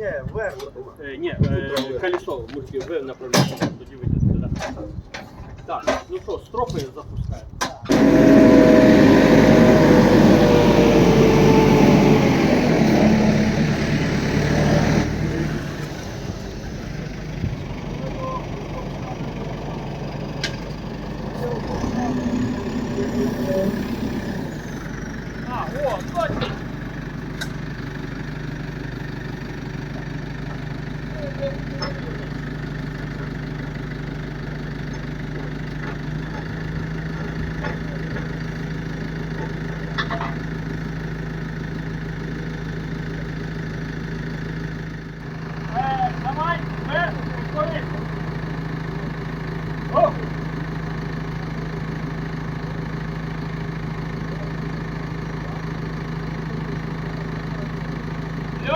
Ні, вверх. Е, ні, е, колесо мульти ви направляєте, тоді вийдете туди. Так, ну що, стропи запускаємо. А, о, точно!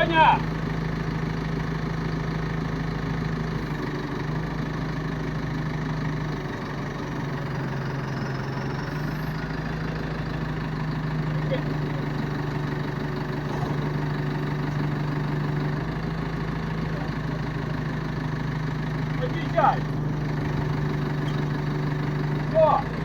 Леня! Подъезжай! Все!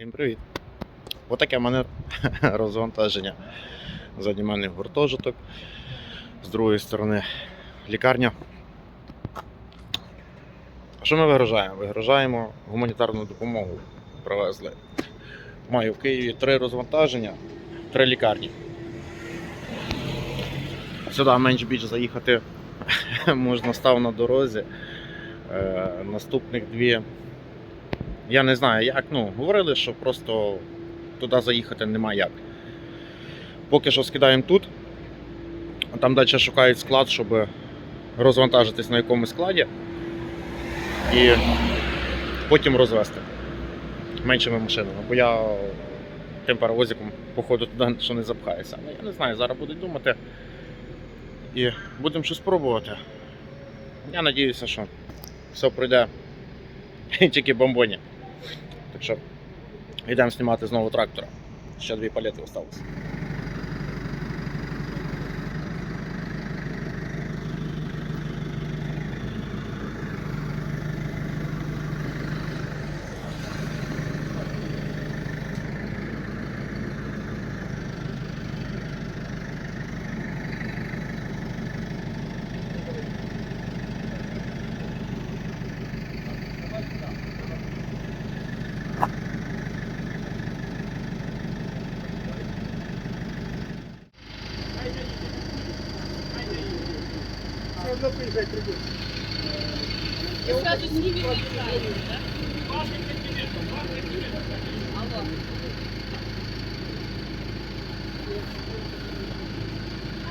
Всім привіт! Отаке в мене розвантаження. Ззаді мене гуртожиток, з другої сторони лікарня. Що ми вигружаємо? Вигружаємо гуманітарну допомогу. Привезли. Маю в Києві три розвантаження, три лікарні. Сюди менш більш заїхати можна став на дорозі. Е, наступних дві я не знаю як. Ну, говорили, що просто туди заїхати нема як. Поки що скидаємо тут. а Там далі шукають склад, щоб розвантажитись на якомусь складі. І потім розвести меншими машинами. Бо я тим паровозиком, походу, туди що не запхається. Але я не знаю, зараз будуть думати. І будемо щось пробувати. Я сподіваюся, що все пройде тільки бомбоні. Так що йдемо знімати знову трактора. Ще дві палети залишилось. Одно приїжджай прийдуть. И сразу с ними выезжаете, да? Алло.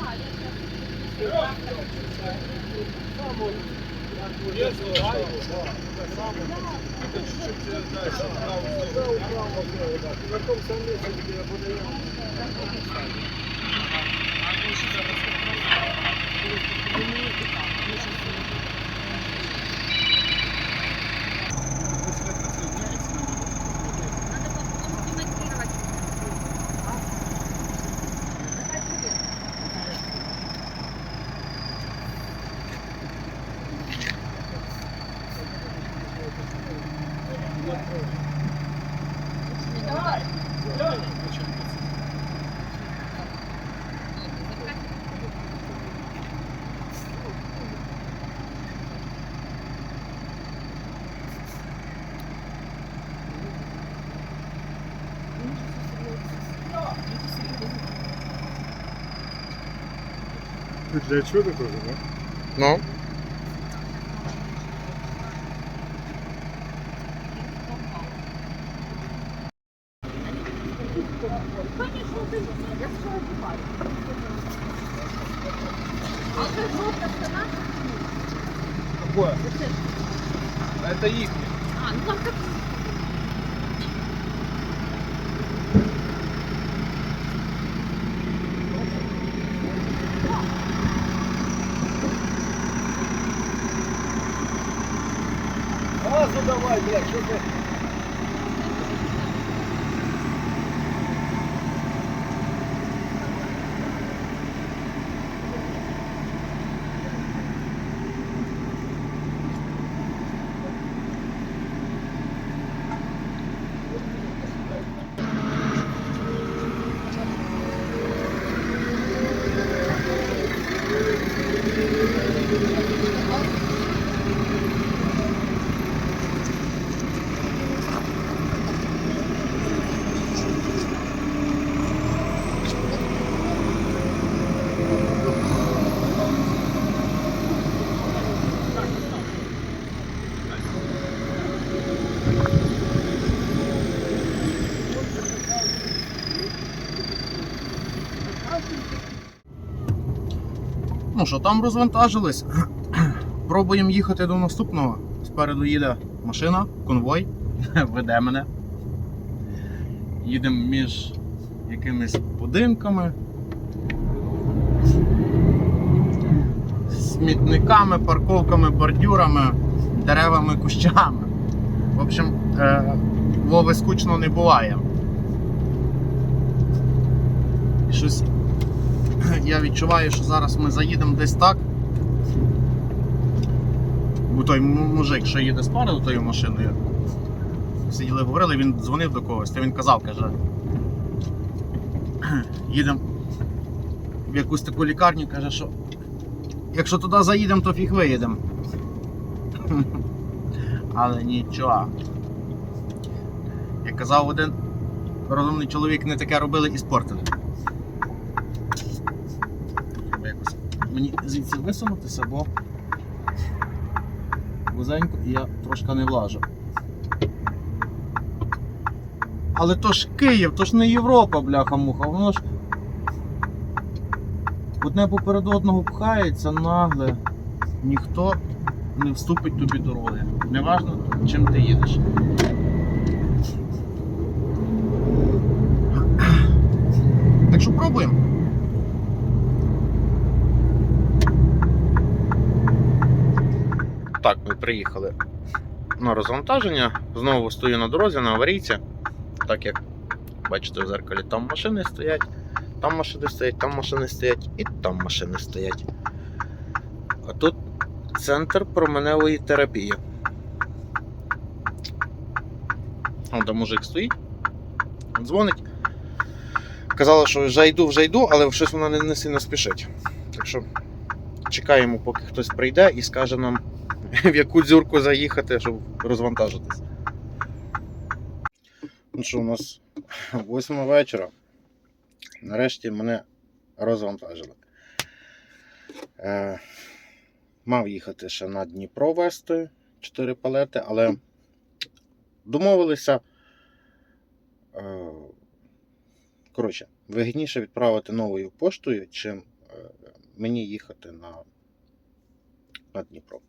А, я На тому самому місці, де подаємо. Надо Для чуда тоже, да? Ну. Mira, Ну що, там розвантажились. Пробуємо їхати до наступного. Спереду їде машина, конвой, веде мене. Їдемо між якимись будинками, смітниками, парковками, бордюрами, деревами, кущами. В общем, е, Вови скучно не буває. Щось я відчуваю, що зараз ми заїдемо десь так. Бо той мужик, що їде спереду тою машиною, сиділи, говорили, він дзвонив до когось, то він казав, каже. Їдемо в якусь таку лікарню, каже, що якщо туди заїдемо, то фіг виїдемо. Але нічого. Як казав один розумний чоловік, не таке робили і спортили. Треба якось мені звідси висунутися, бо вузенько і я трошки не влажу. Але то ж Київ, то ж не Європа, бляха-муха, воно ж одне поперед одного пхається нагле. Ніхто не вступить тобі дороги. Неважно, чим ти їдеш. Так що пробуємо. Так, ми приїхали на розвантаження. Знову стою на дорозі на аварійці. Так як бачите в зеркалі, там машини стоять, там машини стоять, там машини стоять і там машини стоять. А тут центр променевої терапії. Вон там мужик стоїть, дзвонить. Казала, що вже йду, вже йду, але щось вона не сильно спішить. Так що чекаємо, поки хтось прийде і скаже нам, в яку дзюрку заїхати, щоб розвантажитись. Ну що, у нас 8 вечора. Нарешті мене розвантажили. Е, мав їхати ще на Дніпро вести 4 палети, але домовилися. Е, коротше, вигідніше відправити новою поштою, чим е, мені їхати на, на Дніпро.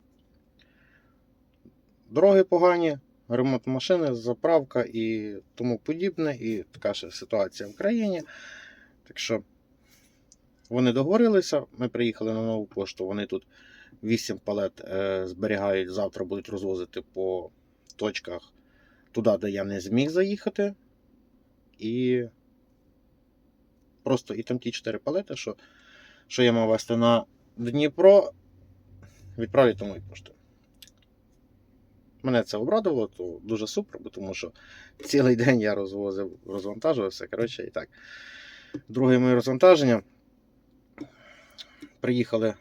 Дороги погані, ремонт машини, заправка і тому подібне, і така ж ситуація в країні. Так що вони договорилися, ми приїхали на нову пошту, вони тут 8 палет е, зберігають, завтра будуть розвозити по точках туди, де я не зміг заїхати. І просто і там ті 4 палети, що, що я мав вести на Дніпро, відправлять новою поштою. Мене це обрадувало, то дуже супер, бо тому що цілий день я розвозив, розвантажувався. Коротше, і так. Друге моє розвантаження. Приїхали,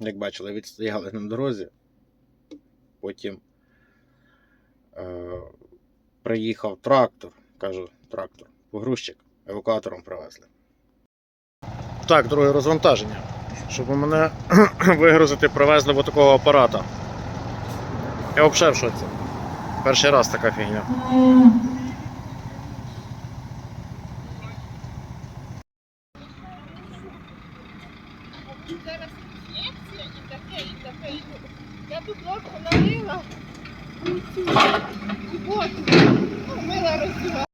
як бачили, відстояли на дорозі. Потім е, приїхав трактор, кажу, трактор, погрузчик, евакуатором привезли. Так, друге розвантаження. Щоб мене вигрузити, привезли в такого апарата. Я взагалі в шоці. Перший раз така фігня. Зараз інфекція і таке, і таке. і таке. Я тут ложку налила. І цю, і воду. Ну, мила розділа.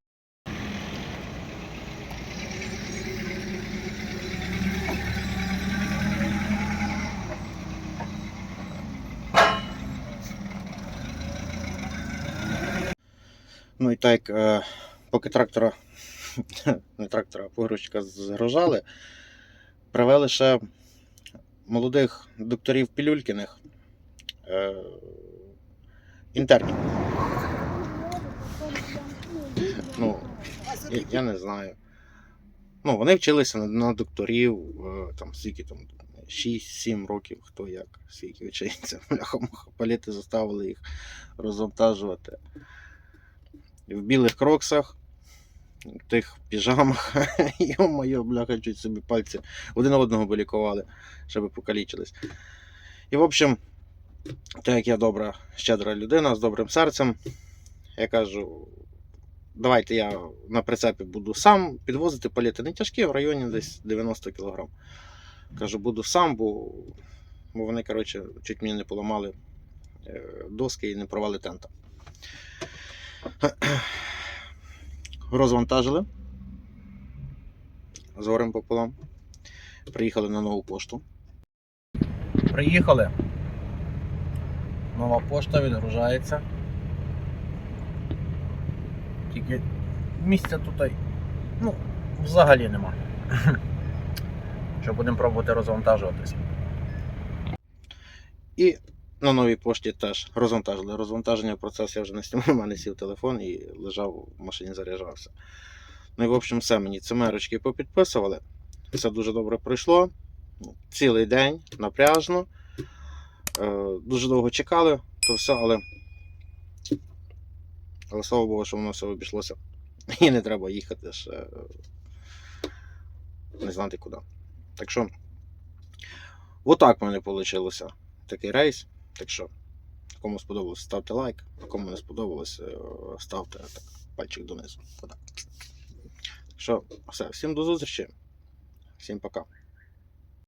Ну і так, е, поки трактора, не трактора, а погрузчика згружали, привели ще молодих докторів Пілюлькіних, е, інтернів. Ну, я, я не знаю. Ну, вони вчилися на, на докторів, е, там, скільки там, 6-7 років, хто як, скільки вчиться. Бляха-муха, паліти заставили їх розвантажувати в білих кроксах, в тих піжамах. Йо-моє, бляха, чуть собі пальці один одного би лікували, щоб покалічились. І, в общем, так як я добра, щедра людина з добрим серцем, я кажу. Давайте я на прицепі буду сам підвозити паліти не тяжкі, в районі десь 90 кг. Кажу, буду сам, бо, бо вони, коротше, чуть мені не поламали е, доски і не порвали тента. Розвантажили. З горем пополам. Приїхали на нову пошту. Приїхали. Нова пошта відгружається. Тільки місця тут ну, взагалі нема. Що будемо пробувати розвантажуватись. І на новій пошті теж розвантажили. Розвантаження процес я вже не знімав, у мене сів телефон і лежав в машині, заряджався. Ну і в общем, все мені цимерочки попідписували. Все дуже добре пройшло. Цілий день напряжно. Е, Дуже довго чекали, то все, але. Але слава Богу, що воно все обійшлося. І не треба їхати ще не знати куди. Так що, отак в мене вийшло такий рейс. Так що, кому сподобалось, ставте лайк, а кому не сподобалось, е, ставте так, пальчик донизу. Так що, все, всім до зустрічі. Всім пока.